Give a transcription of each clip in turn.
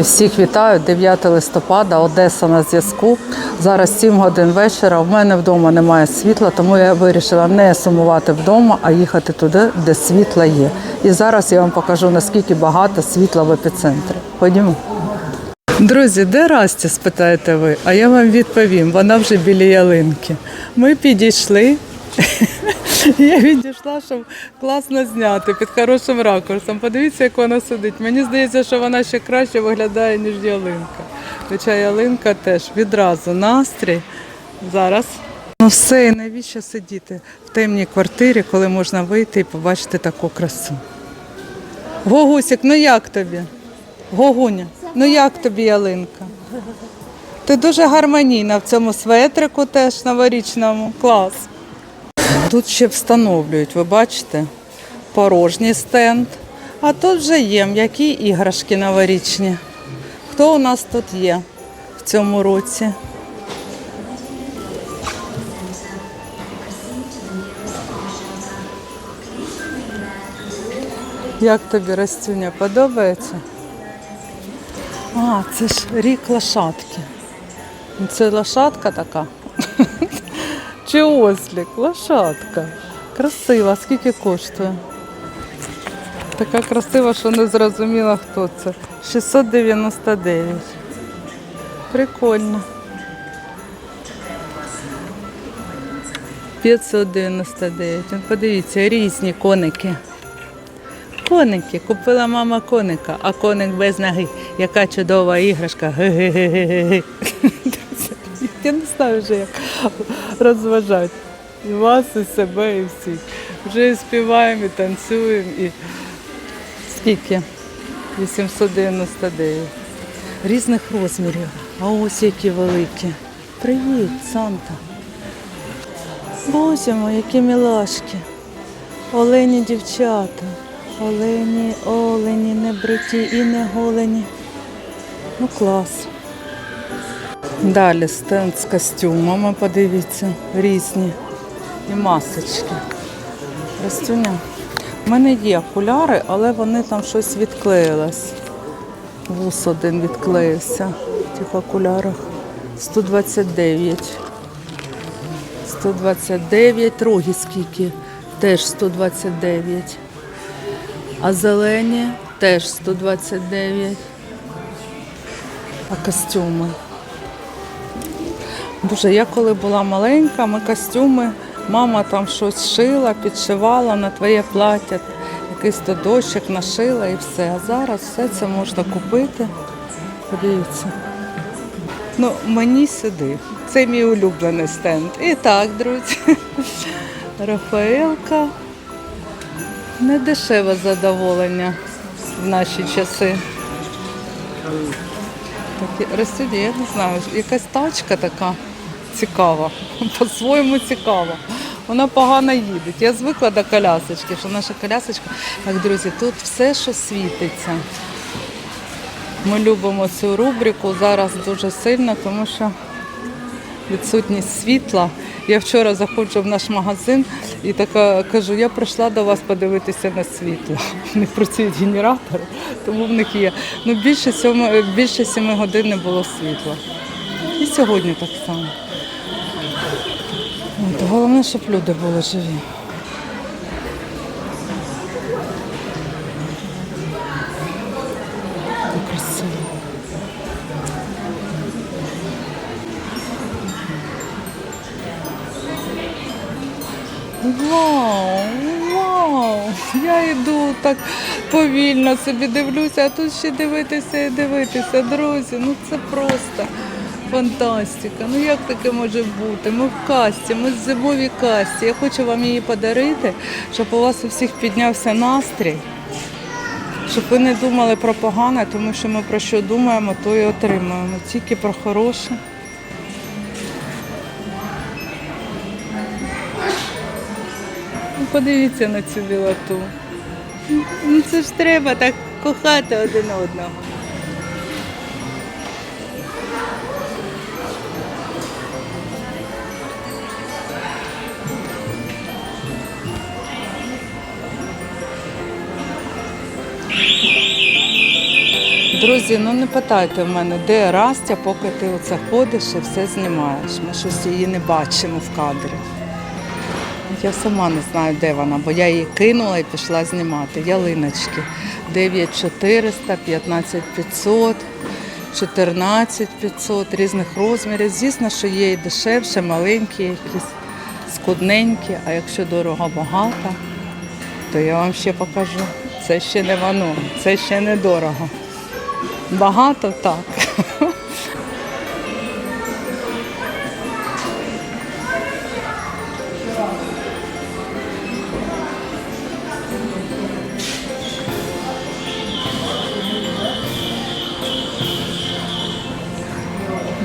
Всіх вітаю 9 листопада, Одеса на зв'язку. Зараз 7 годин вечора. В мене вдома немає світла, тому я вирішила не сумувати вдома, а їхати туди, де світла є. І зараз я вам покажу, наскільки багато світла в епіцентрі. Ходімо. Друзі, де Расті, спитаєте ви? А я вам відповім, вона вже біля ялинки. Ми підійшли. Я відійшла, щоб класно зняти під хорошим ракурсом. Подивіться, як вона сидить. Мені здається, що вона ще краще виглядає, ніж ялинка. Хоча ялинка теж відразу настрій. Зараз. Ну все, і навіщо сидіти в темній квартирі, коли можна вийти і побачити таку красу. Гогусік, ну як тобі? Гогуня, ну як тобі ялинка? Ти дуже гармонійна в цьому светрику теж новорічному. Клас. Тут ще встановлюють, ви бачите, порожній стенд. А тут вже є м'які іграшки новорічні. Хто у нас тут є в цьому році? Як тобі Растюня подобається? А, це ж рік лошадки. Це лошадка така. Чи ослік? Лошадка. Красива. Скільки коштує? Така красива, що не зрозуміла, хто це. 699. Прикольно. 599. Ну, Подивіться, різні коники. Коники. Купила мама коника, а коник без ноги. Яка чудова іграшка. Я не знаю вже, як розважати. І вас, і себе, і всіх. Вже і співаємо, і танцюємо, і скільки? 899. Різних розмірів. А ось які великі. Привіт, Санта. Боже мой, які мілашки. Олені дівчата. Олені, олені, не бриті і не голені. Ну клас. Далі стенд з костюмами, подивіться, різні. І масочки. Ростюня. У мене є окуляри, але вони там щось відклеїлось. Вус один відклеївся в тих окулярах. 129. 129, роги скільки? Теж 129. А зелені теж 129. А костюми. Боже, я коли була маленька, ми костюми, мама там щось шила, підшивала на твоє плаття, якийсь то дощик нашила і все. А зараз все це можна купити. Подивіться. Ну, мені сюди. Це мій улюблений стенд. І так, друзі. Рафаелка. Не дешеве задоволення в наші часи. Такі я не знаю, якась тачка така цікава, по-своєму цікава. Вона погано їде. Я звикла до колясочки, що наша колясочка. Так, друзі, тут все, що світиться. Ми любимо цю рубрику зараз дуже сильно, тому що відсутність світла. Я вчора заходжу в наш магазин і така кажу, я прийшла до вас подивитися на світло. Них працюють генератори, тому в них є. Ну, більше, сьоми, більше сіми годин не було світла. І сьогодні так само. Головне, щоб люди були живі. Красиво. Вау, вау! Я йду так повільно собі дивлюся, а тут ще дивитися і дивитися. Друзі, ну це просто фантастика. Ну як таке може бути? Ми в касті, ми в зимовій касті. Я хочу вам її подарити, щоб у вас у всіх піднявся настрій. Щоб ви не думали про погане, тому що ми про що думаємо, то і отримуємо. Тільки про хороше. Ну, Подивіться на цю білоту. Ну це ж треба так кохати один одного. Друзі, ну не питайте в мене, де Растя, поки ти оце ходиш і все знімаєш. Ми щось її не бачимо в кадрі. Я сама не знаю, де вона, бо я її кинула і пішла знімати. Ялиночки 9400, 15500, 14500 різних розмірів. Звісно, що є і дешевше, маленькі, якісь скудненькі, а якщо дорого багато, то я вам ще покажу. Це ще не воно, це ще не дорого. Багато так.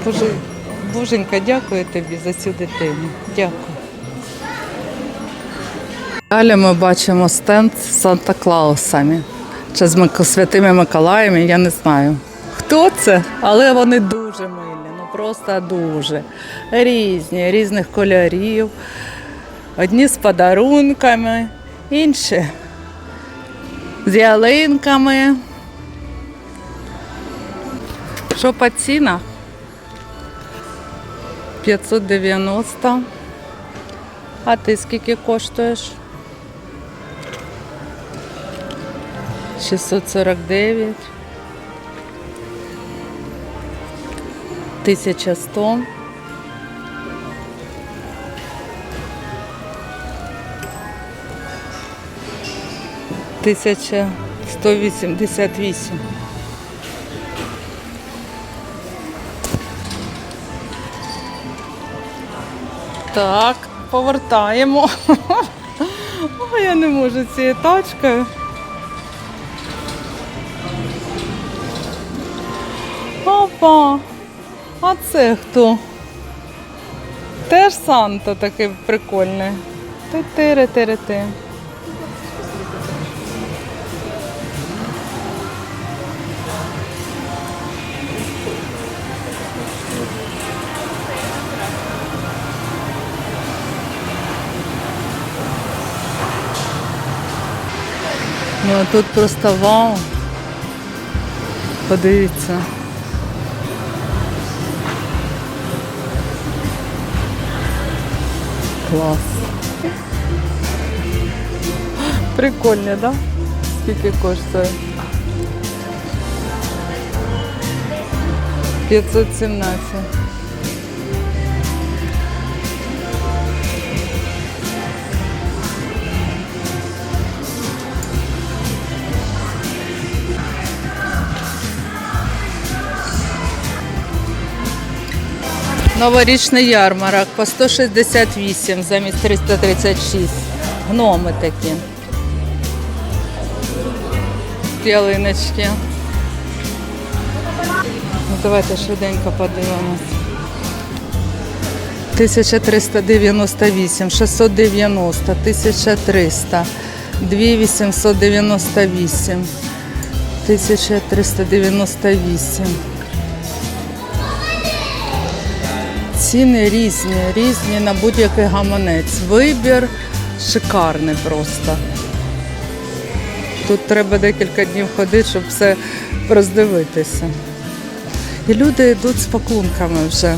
Боже, Боженька, дякую тобі за цю дитину. Дякую. Далі ми бачимо стенд з Санта-Клаусами. Чи з святими Миколаями, я не знаю. Хто це? Але вони дуже милі, ну просто дуже. Різні, різних кольорів. Одні з подарунками, інші з ялинками. Що по цінах? 590. А ти скільки коштуєш? 649. 1100. Тисяча сто вісімдесят вісім. Так, повертаємо. О, я не можу цією тачкою. Опа! А це хто? Теж Санта такий прикольний. Ти-тири-тири-ти. Ну а тут просто вау. Подивіться. Клас. Прикольно, да? Скільки коштує? 517. Новорічний ярмарок по 168 замість 336. Гноми такі. Ялиночки. Ну, давайте швиденько подивимось. 1398, 690, 1300, 2898, 1398. Ціни різні, різні на будь-який гаманець. Вибір шикарний просто. Тут треба декілька днів ходити, щоб все роздивитися. І люди йдуть з пакунками вже.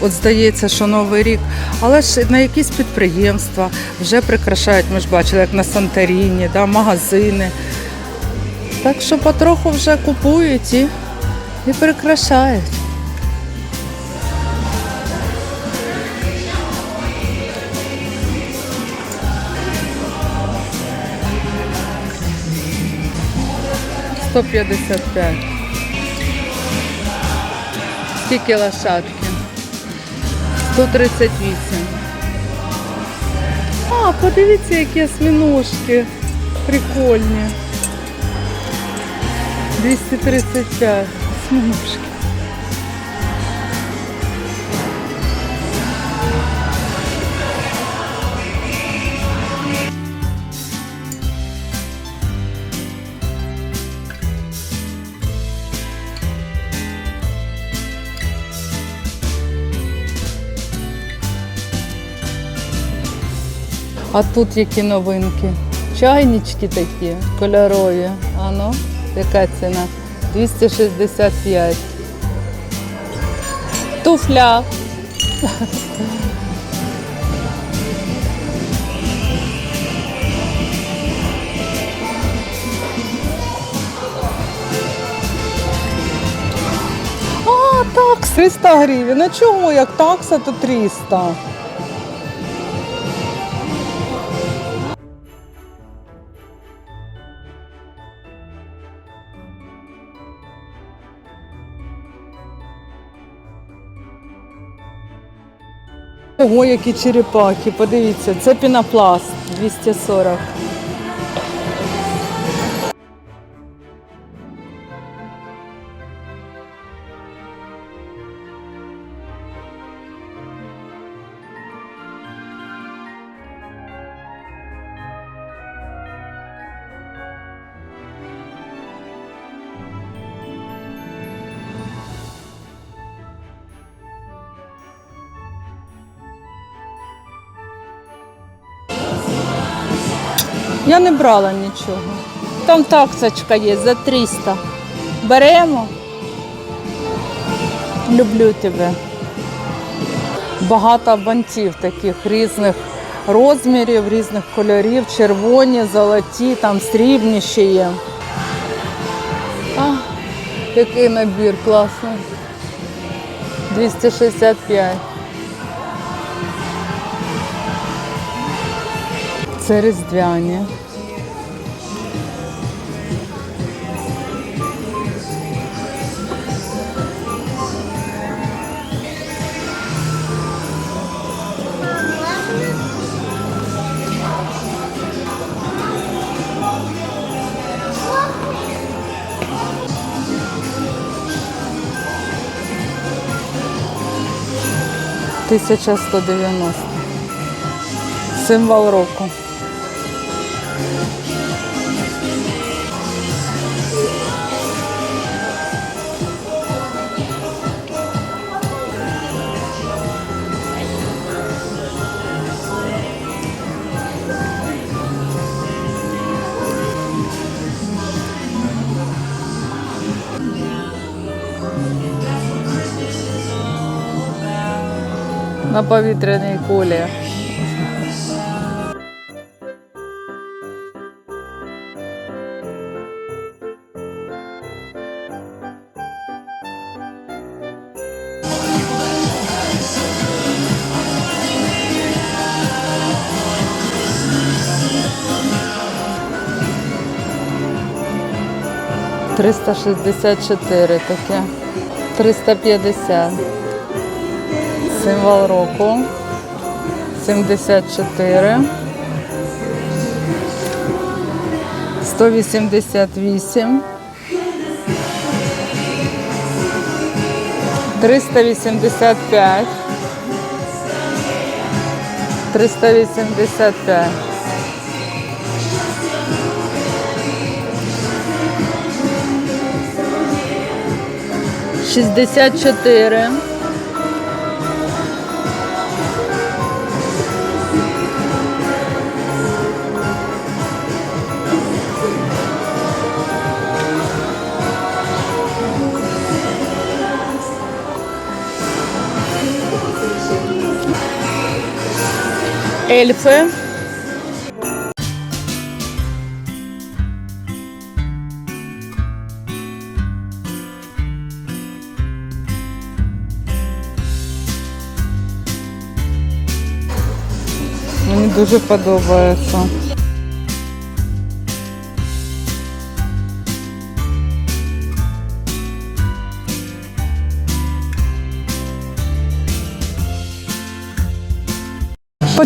От здається, що Новий рік, але ж на якісь підприємства вже прикрашають, ми ж бачили, як на Санторіні, да, магазини. Так що потроху вже купують і, і прикрашають. Сто п'ятдесят п'ять. Скільки лошадки? 138. А, подивіться, які осьміножки. Прикольні. 235. Осьміножки. А тут які новинки? Чайнички такі кольорові. А ну, яка ціна? 265. Туфля. А, такс 300 гривень. А чому як такса, то 300? Ого, які черепахи, подивіться, це пінопласт 240. Я не брала нічого. Там таксочка є за 300. Беремо. Люблю тебе. Багато бантів таких різних розмірів, різних кольорів, червоні, золоті, там срібні ще є. А, який набір класний. 265. Це різдвяні. Тисяча сто дев'яносто. Символ року. На повітряній кулі. Триста шістдесят чотири таке. Триста п'ятдесят. Символ року. 74 188 385 385 Шістдесят чотири. Ельфи. Мені дуже подобається.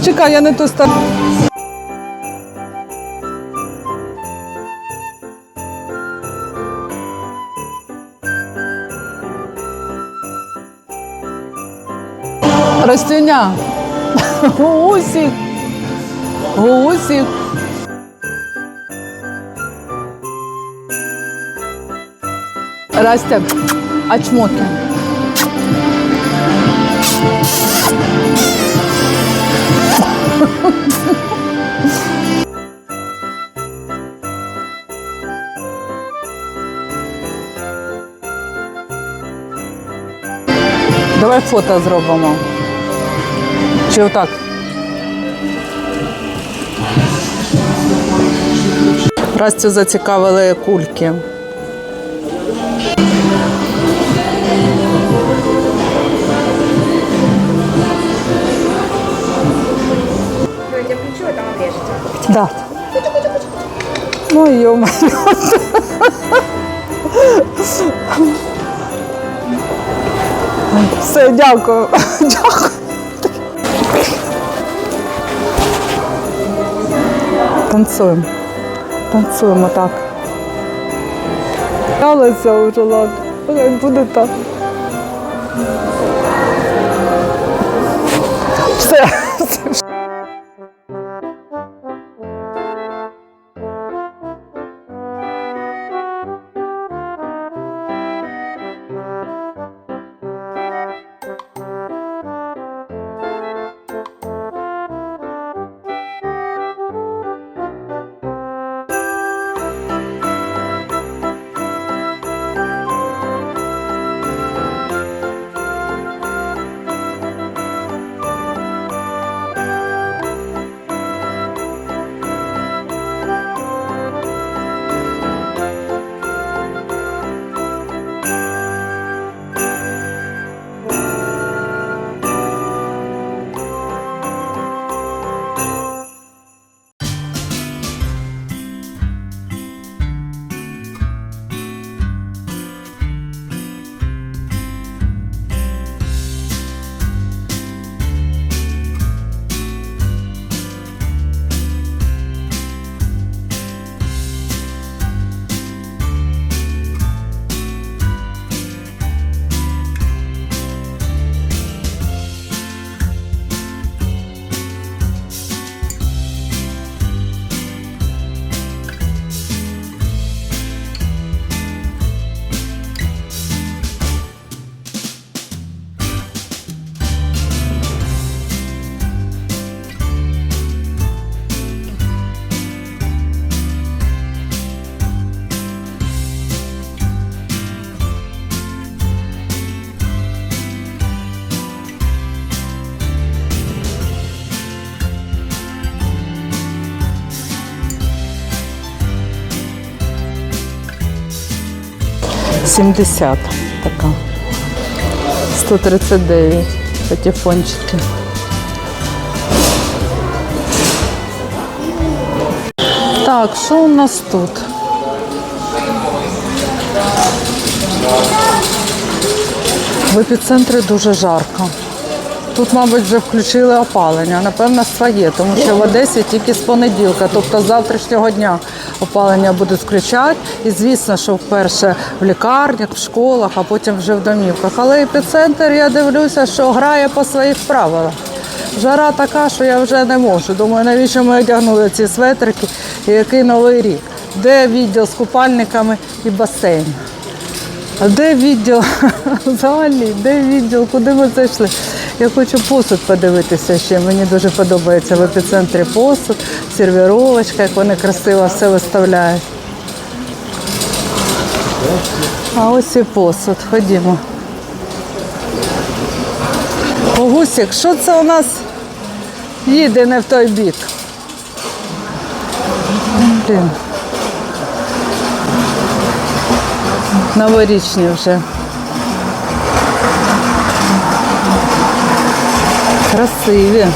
Почекай, я не ту сторону. Ростюня. Гусік. Гусік. Растя, а Давай фото зробимо. Чи отак? Раз це зацікавили кульки. Да. Ну, ё Все, дякую. Дякую. Танцюємо. Танцюємо так. Це вже ладно. Хай буде так. Все. Сімдесят така. 139 патефончики. Так, що у нас тут? В епіцентрі дуже жарко. Тут, мабуть, вже включили опалення, напевно, своє, тому що в Одесі тільки з понеділка, тобто з завтрашнього дня опалення будуть включати. І звісно, що вперше в лікарнях, в школах, а потім вже в домівках. Але епіцентр, я дивлюся, що грає по своїх правилах. Жара така, що я вже не можу. Думаю, навіщо ми одягнули ці светрики і який новий рік? Де відділ з купальниками і басейн? А де відділ? Взагалі, де відділ? Куди ми зайшли? Я хочу посуд подивитися ще. Мені дуже подобається в епіцентрі посуд, сервіровочка, як вони красиво все виставляють. А ось і посуд. Ходімо. Гусік, що це у нас їде не в той бік? Новорічні вже. Красиві.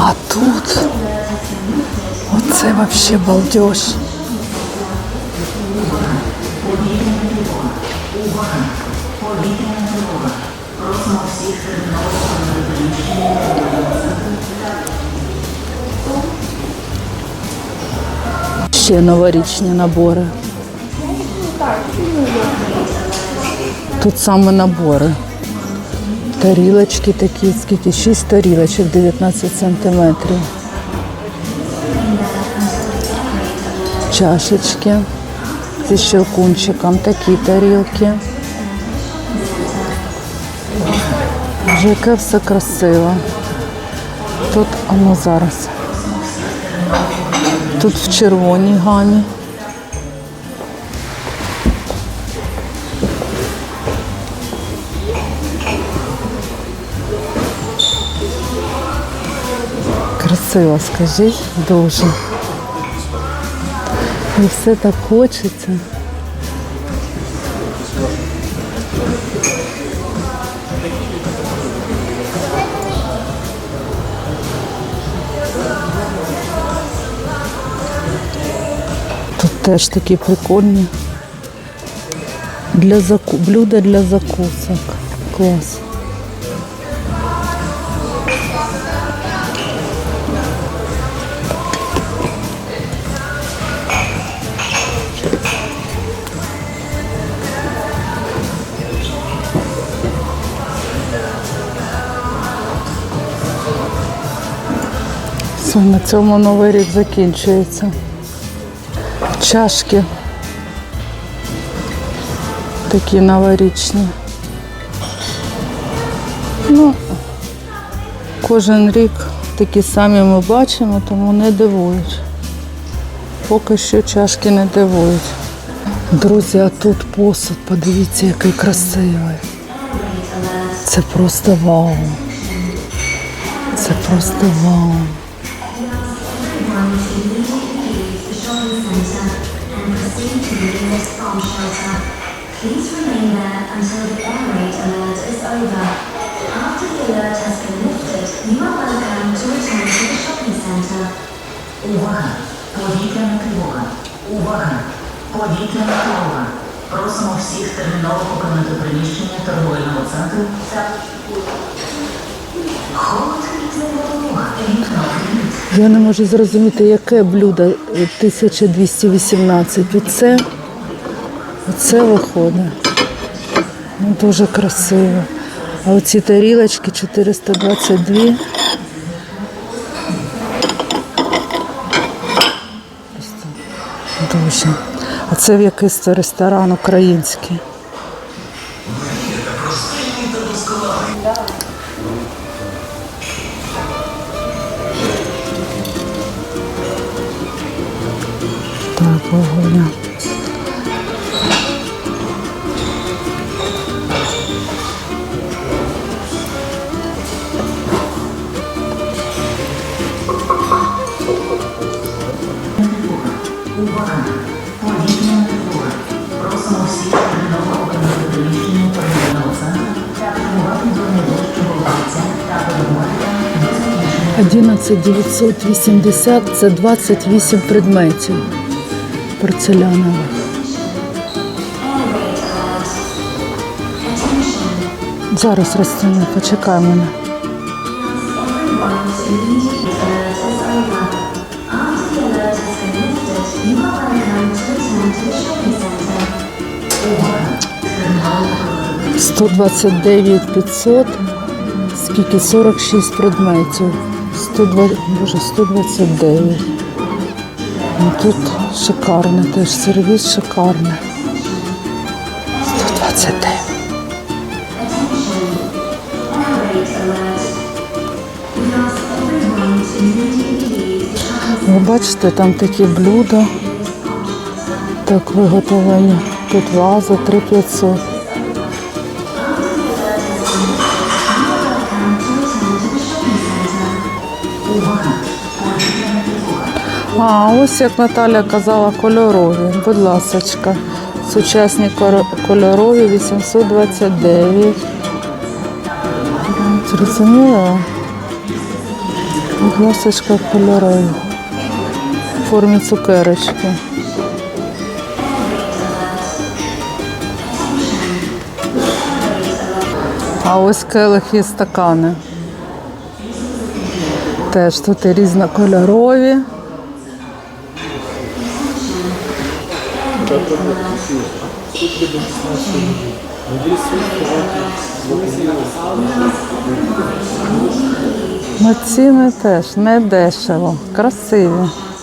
А тут оце вообще балдеж. Ще новорічні набори. Тут саме набори. Тарілочки такі, скільки? 6 тарілочок, 19 сантиметрів. Чашечки. зі щелкунчиком. Такі тарілки. Вже яке все красиво. Тут, а ну зараз. Тут в червоній гамі. Красиво, скажіть, дуже. І все так хочеться. Теж такі прикольні. Для заку... Блюда для закусок. Клас. На цьому новий рік закінчується. Чашки такі новорічні. Ну, кожен рік такі самі ми бачимо, тому не дивують. Поки що чашки не дивують. Друзі, а тут посуд, подивіться, який красивий. Це просто вау. Це просто вау. Please remain there until the air raid alert is over. After the alert has been lifted, you are welcome to return to the shopping center. Увага! Повітряна тривога! Увага! Повітряна тривога! Просимо всіх терміново покинути приміщення торговельного центру та це. Я не можу зрозуміти, яке блюдо е, 1218. Оце, оце виходить. Ну, дуже красиво. А оці тарілочки 422. Просто Дуже. А це в якийсь ресторан український. 11980 це 28 предметів порцелянових. Зараз розціну, почекай мене. Shopping center. 129 500, скільки 46 предметів. 102, боже, 129. Ну, тут шикарне теж сервіс шикарний. 129. Air raid alert. We ask everyone to immediately leave the shopping Ви бачите, там такі блюда. Так виготовлені. Тут ваза 3500. А, ось як Наталя казала, кольорові. Будь ласочка. Сучасні кольорові 829. Зрозуміло? Будь ласочка, кольорові. В формі цукерочки. А ось келихи і стакани. Теж тут і різнокольорові. Ну, ціни теж не дешево, красиві. Please remain there until the air raid alert is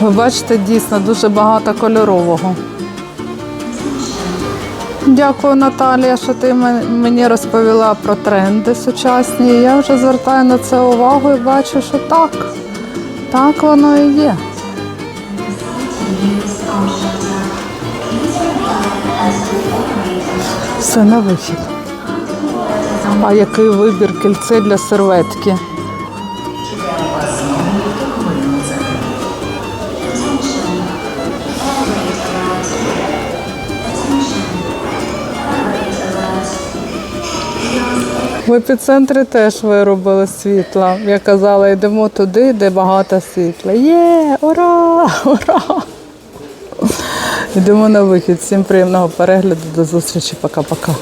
Ви бачите, дійсно дуже багато кольорового. Дякую, Наталія, що ти мені розповіла про тренди сучасні. Я вже звертаю на це увагу і бачу, що так. Так воно і є. Все на вихід. А який вибір кільце для серветки? В епіцентрі теж виробили світла. Я казала, йдемо туди, де багато світла. Є, ура! Ура! Йдемо на вихід. Всім приємного перегляду. До зустрічі. Пока-пока.